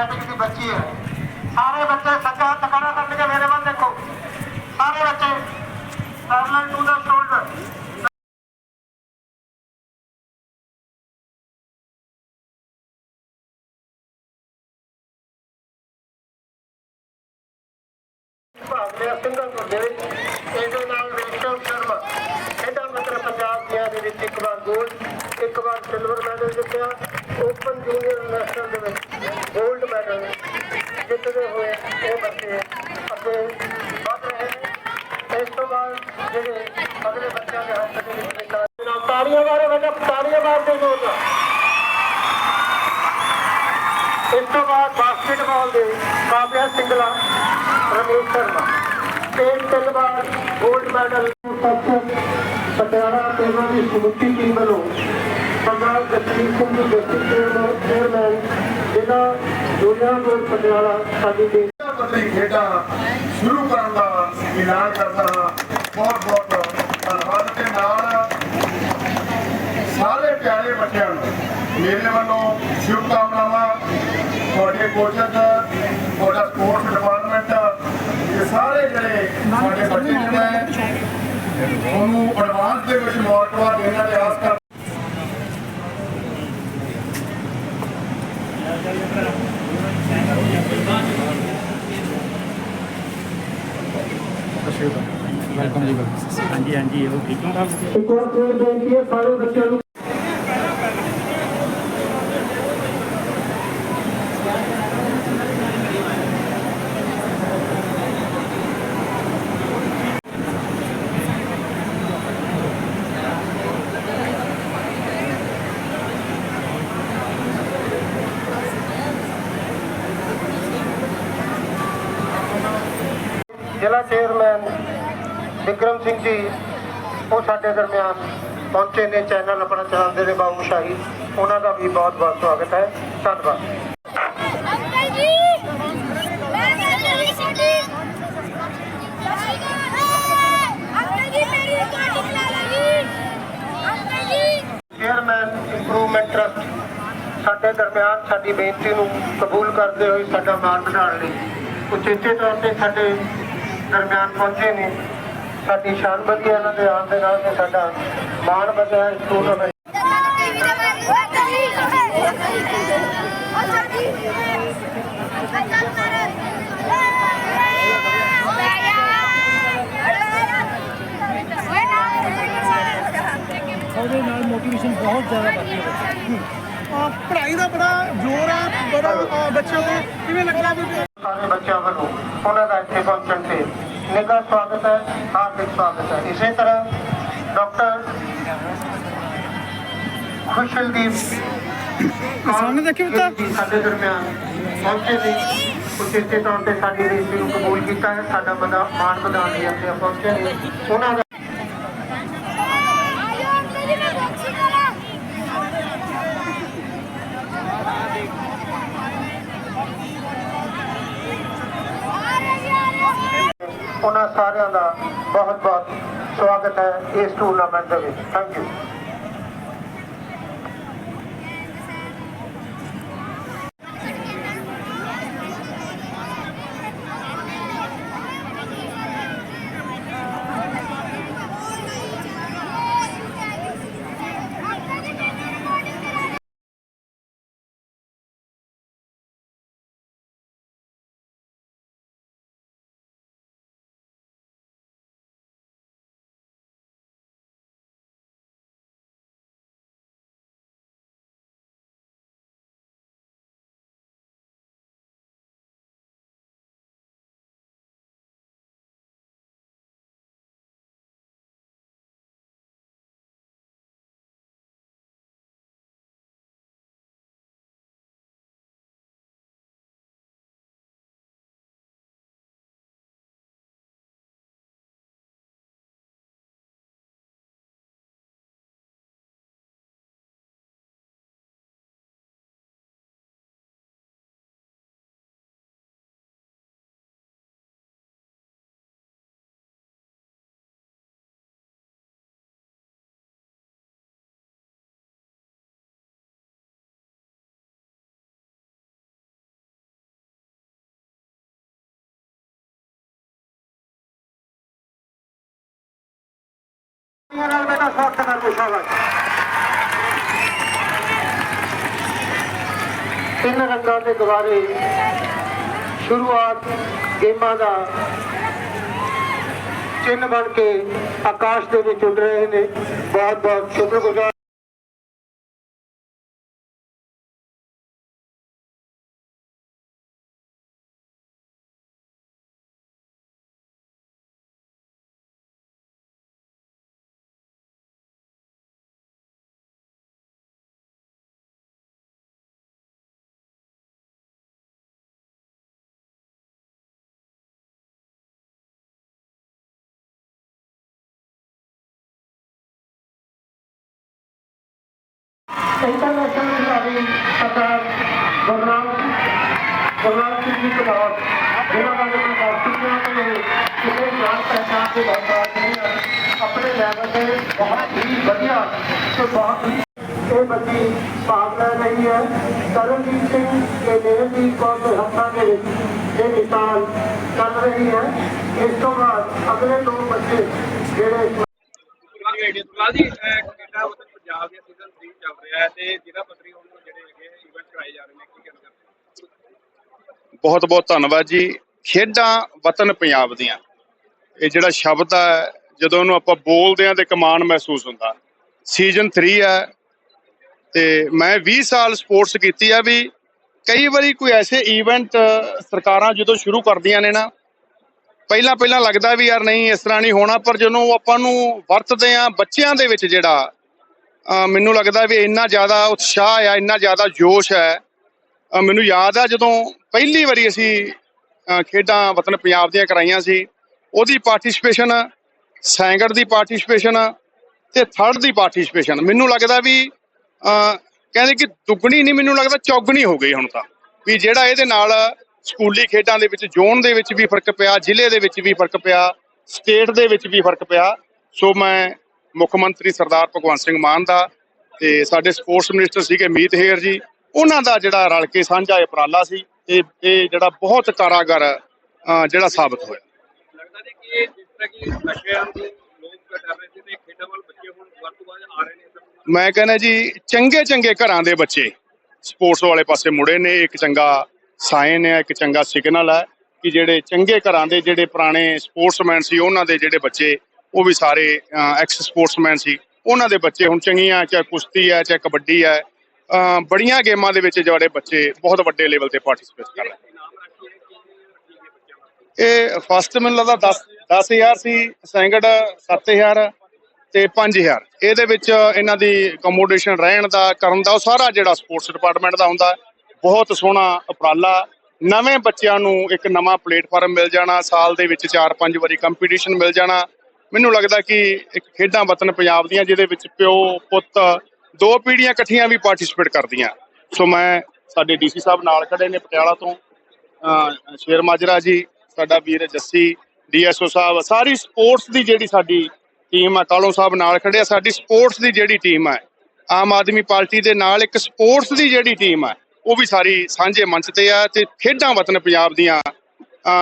Matric ਦੀ ਬੱਚੀ ਹੈ। ਸਾਰੇ ਬੱਚੇ ਸੱਜਾ ਹੱਥ ਖੜਾ ਕਰਕੇ ਮੇਰੇ ਵੱਲ ਦੇਖੋ। ਸਾਰੇ ਬੱਚੇ ਪੈਰਲਲ ਟੂ ਦਾ ਸ਼ੋਲਡਰ ਭਾਗ ਲਿਆ ਸਿੰਗਲਪੁਰ ਦੇ ਵਿੱਚ ਇਹਦੇ ਨਾਲ ਰੇਸ਼ਮ ਸ਼ਰਮਾ। ਇਹਦਾ ਮਤਲਬ ਪੰਜਾਬ ਦੀਆਂ ਦੇ ਵਿੱਚ ਇੱਕ ਵਾਰ 골ਡ ਇੱਕ ਵਾਰ ਸਿਲਵਰ ਮੈਡਲ ਜਿੱਤਿਆ। ਓਪਨ ਜੂਨੀਅਰ ਨੈਸ਼ਨਲ ਦੇ ਵਿੱਚ 골ਡ ਮੈਡਲ ਜਿੱਤਦੇ ਹੋਏ ਇਹ ਬੱਚੇ ਅੱਗੇ ਵਧ ਰਹੇ ਨੇ। ਇਸ ਤੋਂ ਬਾਅਦ ਜਿਹੜੇ ਅਗਲੇ ਬੱਚਿਆਂ ਦੇ ਹੱਥ ਦੇ ਵਿੱਚ ਨਿਕਾਲ ਨਾਲ ਤਾੜੀਆਂ ਮਾਰੋ ਬੱਚਾ ਤਾੜੀਆਂ ਮਾਰਦੇ ਜੋਰ ਇਸ ਤੋਂ ਬਾਅਦ ਬਾਸਕਟਬਾਲ ਦੇ ਕਾਬਿਆ ਸਿੰਗਲਾ, ਰਮੇਸ਼ ਸ਼ਰਮਾ। ਸਟੇਟ ਤਿੰਨ ਵਾਰ 골ਡ ਮੈਡਲ ਤੱਕ ਪਟਿਆਲਾ ਤੇ ਦੀ ਸਮੁੱਚੀ ਟੀਮ ਵੱਲੋਂ ਸਰਦਾਰ ਜਸਵੀਰ ਸਿੰਘ ਡਿਸਟ੍ਰਿਕਟ ਚੇਅਰਮੈਨ ਜ਼ਿਲ੍ਹਾ ਦੁਨੀਆ ਪਟਿਆਲਾ ਸਾਡੀ ਟੀਮ ਪੱਧਰੀ ਖੇਡਾਂ ਸ਼ੁਰੂ ਕਰਨ ਦਾ ਐਲਾਨ ਕਰਦਾ ਹਾਂ। ਬਹੁਤ ਬਹੁਤ ਧੰਨਵਾਦ। ਤੇ ਨਾਲ ਸਾਰੇ ਪਿਆਰੇ ਬੱਚਿਆਂ ਨੂੰ ਮੇਰੇ ਵੱਲੋਂ ਸ਼ੁਭਕਾਮਨਾਵਾਂ। ਤੁਹਾਡੇ ਕੋਚਸ ਤੁਹਾਡਾ ਸਪੋਰਟਸ ਡਿਪਾਰਟਮੈਂਟ ਇਹ ਸਾਰੇ ਜਿਹੜੇ ਸਾਡੇ ਬੱਚੇ ਜਿਹੜੇ ਉਹਨੂੰ ਐਡਵਾਂਸ ਦੇ ਵਿੱਚ ਮੁਬਾਰਕਬਾਦ ਦੇਣਾ ਤੇ ਆਸ ਕਰ ਵੈਲਕਮ ਜੀ ਹਾਂਜੀ ਹਾਂਜੀ ਉਹ ਠੀਕ ਹੋ ਇੱਕ ਵਾਰ ਫਿਰ ਬੇਨਤੀ ਹੈ ਸਾਰੇ ਬੱਚਿਆਂ ਨੂੰ ਜ਼ਿਲ੍ਹਾ ਚੇਅਰਮੈਨ ਵਿਕਰਮ ਸਿੰਘ ਜੀ ਉਹ ਸਾਡੇ ਦਰਮਿਆਨ ਪਹੁੰਚੇ ਨੇ ਚੈਨਲ ਆਪਣਾ ਚਲਾਉਂਦੇ ਨੇ ਬਾਬੂ ਸ਼ਾਹੀ। ਉਹਨਾਂ ਦਾ ਵੀ ਬਹੁਤ ਬਹੁਤ ਸਵਾਗਤ ਹੈ। ਧੰਨਵਾਦ। ਚੇਅਰਮੈਨ ਇੰਪਰੂਵਮੈਂਟ ਟਰਸਟ ਸਾਡੇ ਦਰਮਿਆਨ ਸਾਡੀ ਬੇਨਤੀ ਨੂੰ ਕਬੂਲ ਕਰਦੇ ਹੋਏ ਸਾਡਾ ਮਾਣ ਵਧਾਉਣ ਲਈ ਉਚੇਚੇ ਤੌਰ ਤੇ ਸਾਡੇ ਦਰਮਿਆਨ ਪਹੁੰਚੇ ਨੇ। ਸਾਡੀ ਸ਼ਾਨ ਵਧੀ ਇਹਨਾਂ ਦੇ ਆਉਣ ਦੇ ਨਾਲ ਤੇ ਸਾਡਾ ਮਾਣ ਵਧਿਆ ਇਸ ਟੂਰਨਾਮੈਂਟ ਉਹਦੇ ਨਾਲ ਮੋਟੀਵੇਸ਼ਨ ਬਹੁਤ ਜ਼ਿਆਦਾ ਵੱਧਦੀ ਹੈ ਪੜ੍ਹਾਈ ਦਾ ਬੜਾ ਜ਼ੋਰ ਹੈ ਬੜਾ ਬੱਚਿਆਂ ਨੂੰ ਕਿਵੇਂ ਲੱਗਦਾ ਵੀ ਸਾਰੇ ਬੱਚਿਆਂ ਵੱਲੋਂ ਉਹਨਾਂ ਦਾ ਇੱਥੇ ਪਹੁੰਚਣ ਤੇ ਨਿੱਘਾ ਸਵਾਗਤ ਹੈ ਹਾਰਦਿਕ ਸਵਾਗਤ ਹੈ ਇਸੇ ਤਰ੍ਹਾਂ ਡਾਕਟਰ ਖੁਸ਼ਲਦੀਪ ਸਾਹਮਣੇ ਦੇਖਿਓ। ਜੀ ਸਾਡੇ ਦਰਮਿਆਨ ਪਹੁੰਚੇ ਨੇ ਉਚੇਚੇ ਤੌਰ ਤੇ ਸਾਡੀ ਬੇਨਤੀ ਨੂੰ ਕਬੂਲ ਕੀਤਾ ਹੈ ਸਾਡਾ ਵਧਾ ਮਾਣ ਵਧਾਉਣ ਲਈ ਇੱਥੇ ਪਹੁੰਚੇ ਨੇ ਉਹਨਾਂ ਦਾ ਉਹਨਾਂ ਸਾਰਿਆਂ ਦਾ ਬਹੁਤ ਬਹੁਤ ਸਵਾਗਤ ਹੈ ਇਸ ਟੂਰਨਾਮੈਂਟ ਦੇ ਵਿੱਚ। ਥੈਂਕ ਯੂ ਤਾਲੀਆਂ ਨਾਲ ਬੇਟਾ ਸਵਾਗਤ ਕਰਦੇ ਸ਼ਾਬਾਸ਼ ਤਿੰਨ ਰੰਗਾਂ ਦੇ ਦੁਆਰੇ ਸ਼ੁਰੂਆਤ ਗੇਮਾਂ ਦਾ ਚਿੰਨ੍ਹ ਬਣ ਕੇ ਆਕਾਸ਼ ਦੇ ਵਿੱਚ ਉੱਡ ਰਹੇ ਨੇ। ਬਹੁਤ ਬਹੁਤ ਸ਼ੁਕਰਗੁਜ਼ਾਰ ਇੰਟਰਨੈਸ਼ਨਲ ਖਿਡਾਰੀ ਸਰਦਾਰ ਗੁਰਨਾਮ ਗੁਰਨਾਮ ਸਿੰਘ ਜੀ ਕਲੌਰ ਜਿਹਨਾਂ ਦਾ ਕੋਈ ਬਾਸਕਟਬਾਲ ਤੇ ਕਿਸੇ ਜਾਣ ਪਹਿਚਾਣ ਦੇ ਬਹੁਤ ਨਹੀਂ ਹਨ ਆਪਣੇ ਲੈਵਲ ਤੇ ਬਹੁਤ ਹੀ ਵਧੀਆ ਤੇ ਬਹੁਤ ਹੀ ਇਹ ਬੱਚੀ ਭਾਗ ਲੈ ਰਹੀ ਹੈ। ਕਰਨਜੀਤ ਸਿੰਘ ਤੇ ਦੇਵਜੀਤ ਕੌਰ ਦੇ ਹੱਥਾਂ ਦੇ ਵਿੱਚ ਇਹ ਮਿਸਾਲ ਚੱਲ ਰਹੀ ਹੈ। ਇਸ ਤੋਂ ਬਾਅਦ ਅਗਲੇ ਦੋ ਬੱਚੇ ਜਿਹੜੇ ਜੀ। ਕੈਨੇਡਾ ਉੱਤੇ ਪੰਜਾਬ ਸੀਜ਼ਨ 3 ਚੱਲ ਰਿਹਾ ਹੈ ਤੇ ਜ਼ਿਲ੍ਹਾ ਪੱਧਰੀ ਹੁਣ ਜਿਹੜੇ ਹੈਗੇ ਇਵੈਂਟ ਕਰਾਏ ਜਾ ਰਹੇ ਨੇ, ਕੀ ਕਹਿਣਾ ਚਾਹੁੰਦੇ ਬਹੁਤ ਬਹੁਤ ਧੰਨਵਾਦ ਜੀ। ਖੇਡਾਂ ਵਤਨ ਪੰਜਾਬ ਦੀਆਂ। ਇਹ ਜਿਹੜਾ ਸ਼ਬਦ ਹੈ, ਜਦੋਂ ਉਹਨੂੰ ਆਪਾਂ ਬੋਲਦੇ ਆ ਤੇ ਕਮਾਨ ਮਹਿਸੂਸ ਹੁੰਦਾ। ਸੀਜ਼ਨ 3 ਹੈ ਤੇ ਮੈਂ 20 ਸਾਲ ਸਪੋਰਟਸ ਕੀਤੀ ਆ ਵੀ ਕਈ ਵਾਰੀ ਕੋਈ ਐਸੇ ਇਵੈਂਟ ਸਰਕਾਰਾਂ ਜਦੋਂ ਸ਼ੁਰੂ ਕਰਦੀਆਂ ਨੇ ਨਾ ਪਹਿਲਾਂ ਪਹਿਲਾਂ ਲੱਗਦਾ ਵੀ ਯਾਰ ਨਹੀਂ, ਇਸ ਤਰ੍ਹਾਂ ਨਹੀਂ ਹੋਣਾ, ਪਰ ਜਦੋਂ ਆਪਾਂ ਨੂੰ ਵਰਤਦੇ ਆ ਬੱਚਿਆਂ ਦੇ ਵਿੱਚ ਜਿਹੜਾ ਮੈਨੂੰ ਲੱਗਦਾ ਵੀ ਇੰਨਾ ਜ਼ਿਆਦਾ ਉਤਸ਼ਾਹ ਆ ਇੰਨਾ ਜ਼ਿਆਦਾ ਜੋਸ਼ ਹੈ। ਮੈਨੂੰ ਯਾਦ ਆ ਜਦੋਂ ਪਹਿਲੀ ਵਾਰੀ ਅਸੀਂ ਖੇਡਾਂ ਵਤਨ ਪੰਜਾਬ ਦੀਆਂ ਕਰਾਈਆਂ ਸੀ, ਉਹਦੀ ਪਾਰਟਿਸਿਪੇਸ਼ਨ ਸੈਂਗੜ ਦੀ ਪਾਰਟਿਸਿਪੇਸ਼ਨ ਤੇ ਥਰਡ ਦੀ ਪਾਰਟਿਸਿਪੇਸ਼ਨ ਮੈਨੂੰ ਲੱਗਦਾ ਵੀ ਕਹਿੰਦੇ ਕਿ ਦੁੱਗਣੀ ਨਹੀਂ, ਮੈਨੂੰ ਲੱਗਦਾ ਚੌਗਣੀ ਹੋ ਗਈ ਹੁਣ ਤਾਂ। ਵੀ ਜਿਹੜਾ ਇਹਦੇ ਨਾਲ ਸਕੂਲੀ ਖੇਡਾਂ ਦੇ ਵਿੱਚ, ਜ਼ੋਨ ਦੇ ਵਿੱਚ ਵੀ ਫ਼ਰਕ ਪਿਆ, ਜ਼ਿਲ੍ਹੇ ਦੇ ਵਿੱਚ ਵੀ ਫ਼ਰਕ ਪਿਆ, ਸਟੇਟ ਦੇ ਵਿੱਚ ਵੀ ਫ਼ਰਕ ਪਿਆ। ਸੋ ਮੈਂ ਮੁੱਖ ਮੰਤਰੀ ਸਰਦਾਰ ਭਗਵੰਤ ਸਿੰਘ ਮਾਨ ਦਾ ਤੇ ਸਾਡੇ ਸਪੋਰਟਸ ਮਿਨਿਸਟਰ ਸੀਗੇ ਮੀਤ ਹੇਰ ਜੀ ਉਹਨਾਂ ਦਾ ਜਿਹੜਾ ਰਲ ਕੇ ਸਾਂਝਾ ਉਪਰਾਲਾ ਸੀ ਇਹ ਇਹ ਜਿਹੜਾ ਬਹੁਤ ਕਾਰਾਗਰ ਜਿਹੜਾ ਸਾਬਤ ਹੋਇਆ। ਲੱਗਦਾ ਜੀ ਕਿ ਜਿਸ ਤਰ੍ਹਾਂ ਕਿ ਨਸ਼ਿਆਂ ਨੂੰ ਲੋਕ ਕਰ ਰਹੇ ਸੀ ਤੇ ਖੇਡਾਂ ਵੱਲ ਬੱਚੇ ਹੁਣ ਵੱਧ ਤੋਂ ਵੱਧ ਆ ਰਹੇ ਨੇ। ਇਸ ਤਰ੍ਹਾਂ ਮੈਂ ਕਹਿੰਦਾ ਜੀ ਚੰਗੇ ਚੰਗੇ ਘਰਾਂ ਦੇ ਬੱਚੇ ਸਪੋਰਟਸ ਵਾਲੇ ਪਾਸੇ ਮੁੜੇ ਨੇ ਇੱਕ ਚੰਗਾ ਸਾਇਨ ਹੈ ਇੱਕ ਚੰਗਾ ਸਿਗਨਲ ਹੈ ਕਿ ਜਿਹੜੇ ਚੰਗੇ ਘਰਾਂ ਦੇ ਜਿਹੜੇ ਪੁਰਾਣੇ ਸਪੋਰਟਸਮੈਨ ਸੀ ਉਹਨਾਂ ਦੇ ਜਿਹੜੇ ਬੱਚੇ ਉਹ ਵੀ ਸਾਰੇ ਐਕਸ ਸਪੋਰਟਸਮੈਨ ਸੀ। ਉਹਨਾਂ ਦੇ ਬੱਚੇ ਹੁਣ ਚੰਗੀਆਂ, ਚਾਹੇ ਕੁਸ਼ਤੀ ਹੈ, ਚਾਹੇ ਕਬੱਡੀ ਹੈ ਬੜੀਆਂ ਗੇਮਾਂ ਦੇ ਵਿੱਚ ਜਿਹੜੇ ਬੱਚੇ ਬਹੁਤ ਵੱਡੇ ਲੈਵਲ ਤੇ ਪਾਰਟਿਸਿਪੇਟ ਕਰ ਰਹੇ ਨੇ। ਇਨਾਮ ਰਾਸ਼ੀ ਹੈ ਕਿ ਰੱਖੀ ਗਈ ਬੱਚਿਆਂ ਵਾਸਤੇ ਇਹ ਫਸਟ ਮੈਨੂੰ ਲੱਗਦਾ 10 10000 ਸੀ ਸੈਂਗੜ 7000 ਤੇ 5000 ਇਹਦੇ ਵਿੱਚ ਇਹਨਾਂ ਦੀ ਅਕੋਮੋਡੇਸ਼ਨ ਰਹਿਣ ਦਾ, ਕਰਨ ਦਾ, ਉਹ ਸਾਰਾ ਜਿਹੜਾ ਸਪੋਰਟਸ ਡਿਪਾਰਟਮੈਂਟ ਦਾ ਹੁੰਦਾ, ਬਹੁਤ ਸੋਹਣਾ ਉਪਰਾਲਾ। ਨਵੇਂ ਬੱਚਿਆਂ ਨੂੰ ਇੱਕ ਨਵਾਂ ਪਲੇਟਫਾਰਮ ਮਿਲ ਜਾਣਾ, ਸਾਲ ਦੇ ਵਿੱਚ 4-5 ਵਾਰੀ ਕੰਪੀਟੀਸ਼ਨ ਮਿਲ ਜਾਣਾ। ਮੈਨੂੰ ਲੱਗਦਾ ਕਿ ਇੱਕ ਖੇਡਾਂ ਵਤਨ ਪੰਜਾਬ ਦੀਆਂ, ਜਿਹਦੇ ਵਿੱਚ ਪਿਓ, ਪੁੱਤ, ਦੋ ਪੀੜ੍ਹੀਆਂ ਇਕੱਠੀਆਂ ਵੀ ਪਾਰਟਿਸਿਪੇਟ ਕਰਦੀਆਂ। ਸੋ ਮੈਂ ਸਾਡੇ ਡੀਸੀ ਸਾਹਿਬ ਨਾਲ ਖੜੇ ਨੇ ਪਟਿਆਲਾ ਤੋਂ। ਸ਼ੇਰ ਮਾਜਰਾ ਜੀ, ਸਾਡਾ ਵੀਰ ਜੱਸੀ ਡੀਐਸਓ ਸਾਹਿਬ, ਸਾਰੀ ਸਪੋਰਟਸ ਦੀ ਜਿਹੜੀ ਸਾਡੀ ਟੀਮ ਆ, ਕਾਲੋਂ ਸਾਹਿਬ ਨਾਲ ਖੜੇ ਆ, ਸਾਡੀ ਸਪੋਰਟਸ ਦੀ ਜਿਹੜੀ ਟੀਮ ਹੈ ਆਮ ਆਦਮੀ ਪਾਰਟੀ ਦੇ ਨਾਲ ਇੱਕ ਸਪੋਰਟਸ ਦੀ ਜਿਹੜੀ ਟੀਮ ਹੈ ਉਹ ਵੀ ਸਾਰੀ ਸਾਂਝੇ ਮੰਚ ਤੇ ਆ ਤੇ ਖੇਡਾਂ ਵਤਨ ਪੰਜਾਬ ਦੀਆਂ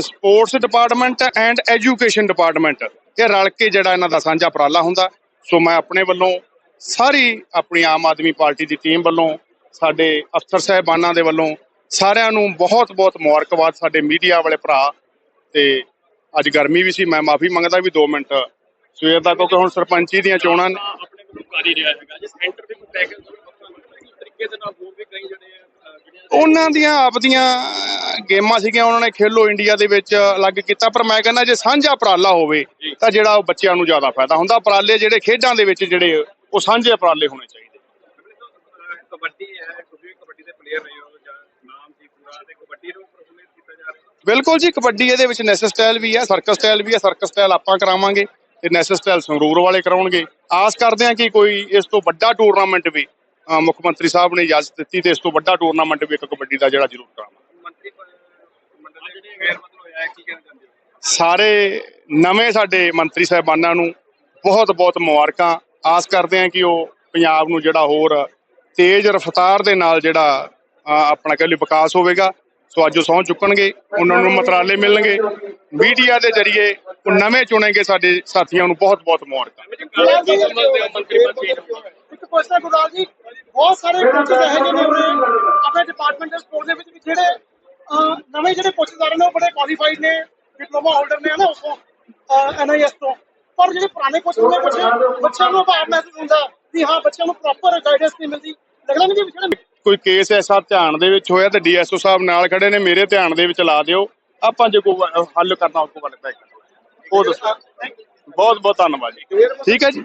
sports department and education department ਇਹ ਰਲ ਕੇ ਜਿਹੜਾ ਇਹਨਾਂ ਦਾ ਸਾਂਝਾ ਉਪਰਾਲਾ ਹੁੰਦਾ। ਸੋ ਮੈਂ ਆਪਣੇ ਵੱਲੋਂ ਸਾਰੀ ਆਪਣੀ ਆਮ ਆਦਮੀ ਪਾਰਟੀ ਦੀ ਟੀਮ ਵੱਲੋਂ, ਸਾਡੇ ਅਫਸਰ ਸਾਹਿਬਾਨਾਂ ਦੇ ਵੱਲੋਂ, ਸਾਰਿਆਂ ਨੂੰ ਬਹੁਤ ਬਹੁਤ ਮੁਬਾਰਕਬਾਦ ਸਾਡੇ ਮੀਡੀਆ ਵਾਲੇ ਭਰਾ। ਤੇ ਅੱਜ ਗਰਮੀ ਵੀ ਸੀ, ਮੈਂ ਮਾਫੀ ਮੰਗਦਾ ਵੀ 2 ਮਿੰਟ। ਸਵੇਰ ਦਾ ਕਿਉਂਕਿ ਹੁਣ ਸਰਪੰਚੀ ਦੀਆਂ ਚੋਣਾਂ ਨੇ। ਆਪਣੇ ਕੋਲ ਕਰ ਰਿਹਾ ਹੈਗਾ। ਜੇ ਸੈਂਟਰ ਦੇ ਕੋਈ ਪੈਕੇਜ ਤਰੀਕੇ ਦੇ ਨਾਲ ਹੋਰ ਵੀ ਕਈ ਜਿਹੜੇ ਉਹਨਾਂ ਦੀਆਂ ਆਪਦੀਆਂ ਗੇਮਾਂ ਸੀਗੀਆਂ ਉਹਨਾਂ ਨੇ ਖੇਲੋ ਇੰਡੀਆ ਦੇ ਵਿੱਚ ਅਲੱਗ ਕੀਤਾ। ਪਰ ਮੈਂ ਕਹਿੰਦਾ ਜੇ ਸਾਂਝਾ ਉਪਰਾਲਾ ਹੋਵੇ ਤਾਂ ਜਿਹੜਾ ਉਹ ਬੱਚਿਆਂ ਨੂੰ ਜ਼ਿਆਦਾ ਫਾਇਦਾ ਹੁੰਦਾ। ਉਪਰਾਲੇ ਜਿਹੜੇ ਖੇਡਾਂ ਦੇ ਵਿੱਚ ਜਿਹੜੇ ਉਹ ਸਾਂਝੇ ਉਪਰਾਲੇ ਹੋਣੇ ਚਾਹੀਦੇ। ਅਹ, ਕਬੱਡੀ ਹੈ ਤੁਸੀਂ ਵੀ ਕਬੱਡੀ ਦੇ ਪਲੇਅਰ ਰਹੇ ਹੋ ਜਾਂ ਨਾਮ ਸੀ ਪੂਰਾ ਤੇ ਕਬੱਡੀ ਨੂੰ ਪ੍ਰੋਮੋਟ ਕੀਤਾ ਜਾ ਰਿਹਾ? ਬਿਲਕੁਲ ਜੀ ਕਬੱਡੀ ਇਹਦੇ ਵਿੱਚ ਨੈਸ਼ਨਲ ਸਟਾਈਲ ਵੀ ਹੈ ਸਰਕਸ ਸਟਾਈਲ ਵੀ ਹੈ ਸਰਕਸ ਸਟਾਈਲ ਆਪਾਂ ਕਰਾਵਾਂਗੇ ਤੇ ਨੈਸ਼ਨਲ ਸਟਾਈਲ ਸੰਗਰੂਰ ਵਾਲੇ ਕਰਾਉਣਗੇ। ਆਸ ਕਰਦੇ ਹਾਂ ਕਿ ਕੋਈ ਇਸ ਤੋਂ ਵੱਡਾ ਟੂਰਨਾਮੈਂਟ ਵੀ ਮੁੱਖ ਮੰਤਰੀ ਸਾਹਿਬ ਨੇ ਇਜਾਜ਼ਤ ਦਿੱਤੀ ਤੇ ਇਸ ਤੋਂ ਵੱਡਾ ਟੂਰਨਾਮੈਂਟ ਵੀ ਇੱਕ ਕਬੱਡੀ ਦਾ ਜਿਹੜਾ ਜ਼ਰੂਰ ਕਰਾਵਾਂਗੇ ਸਾਰੇ ਨਵੇਂ ਸਾਡੇ ਮੰਤਰੀ ਸਾਹਿਬਾਨਾਂ ਨੂੰ ਬਹੁਤ ਬਹੁਤ ਮੁਬਾਰਕਾਂ। ਆਸ ਕਰਦੇ ਹਾਂ ਕਿ ਉਹ ਪੰਜਾਬ ਨੂੰ ਜਿਹੜਾ ਹੋਰ ਤੇਜ਼ ਰਫ਼ਤਾਰ ਦੇ ਨਾਲ ਜਿਹੜਾ ਆਪਣਾ ਕਹਿ ਲਈ ਵਿਕਾਸ ਹੋਵੇਗਾ। ਸੋ ਅੱਜ ਉਹ ਸਹੁੰ ਚੁੱਕਣਗੇ ਉਹਨਾਂ ਨੂੰ ਮਤਰਾਲੇ ਮਿਲਣਗੇ। ਮੀਡੀਆ ਦੇ ਜ਼ਰੀਏ ਉਹ ਨਵੇਂ ਚੁਣੇਗੇ ਸਾਡੇ ਸਾਥੀਆਂ ਨੂੰ ਬਹੁਤ ਬਹੁਤ ਮੁਬਾਰਕਾਂ। ਕੀ ਕੁਐਸਚਨ ਗੁਰਦਾਸ ਜੀ ਬਹੁਤ ਸਾਰੇ ਕੋਚਸ ਇਹੋ ਜਿਹੇ ਨੇ ਆਪਣੇ ਡਿਪਾਰਟਮੈਂਟ ਦੇ ਸਪੋਰਟ ਦੇ ਵਿੱਚ ਵੀ ਜਿਹੜੇ ਨਵੇਂ ਜਿਹੜੇ ਕੋਚਸ ਆ ਰਹੇ ਨੇ ਉਹ ਬੜੇ ਕੁਆਲੀਫਾਈਡ ਨੇ ਡਿਪਲੋਮਾ ਹੋਲਡਰ ਨੇ ਹਨਾ ਉਸੋਂ ਐਨਆਈਐਸ ਤੋਂ। ਪਰ ਜਿਹੜੇ ਪੁਰਾਣੇ ਕੋਚਸ ਨੇ ਕੁਝ ਬੱਚਿਆਂ ਨੂੰ ਅਭਾਵ ਮਹਿਸੂਸ ਹੁੰਦਾ ਵੀ ਹਾਂ ਬੱਚਿਆਂ ਨੂੰ ਪ੍ਰੋਪਰ ਗਾਈਡੈਂਸ ਨਹੀਂ ਮਿਲਦੀ। ਲੱਗਦਾ ਨਹੀਂ ਵੀ ਜਿਹੜੇ ਕੋਈ ਕੇਸ ਐਸਾ ਧਿਆਨ ਦੇ ਵਿੱਚ ਹੋਇਆ ਤੇ ਡੀਐਸਓ ਸਾਹਿਬ ਨਾਲ ਖੜੇ ਨੇ ਮੇਰੇ ਧਿਆਨ ਦੇ ਵਿੱਚ ਲਾ ਦਿਓ। ਆਪਾਂ ਜੇ ਕੋਈ ਹੱਲ ਕਰਨਾ ਉਸ ਤੈਅ ਕਰਾਂਗੇ ਉਹ ਦੱਸੋ। ਬਹੁਤ ਬਹੁਤ ਧੰਨਵਾਦ ਜੀ। ਠੀਕ ਹੈ ਜੀ।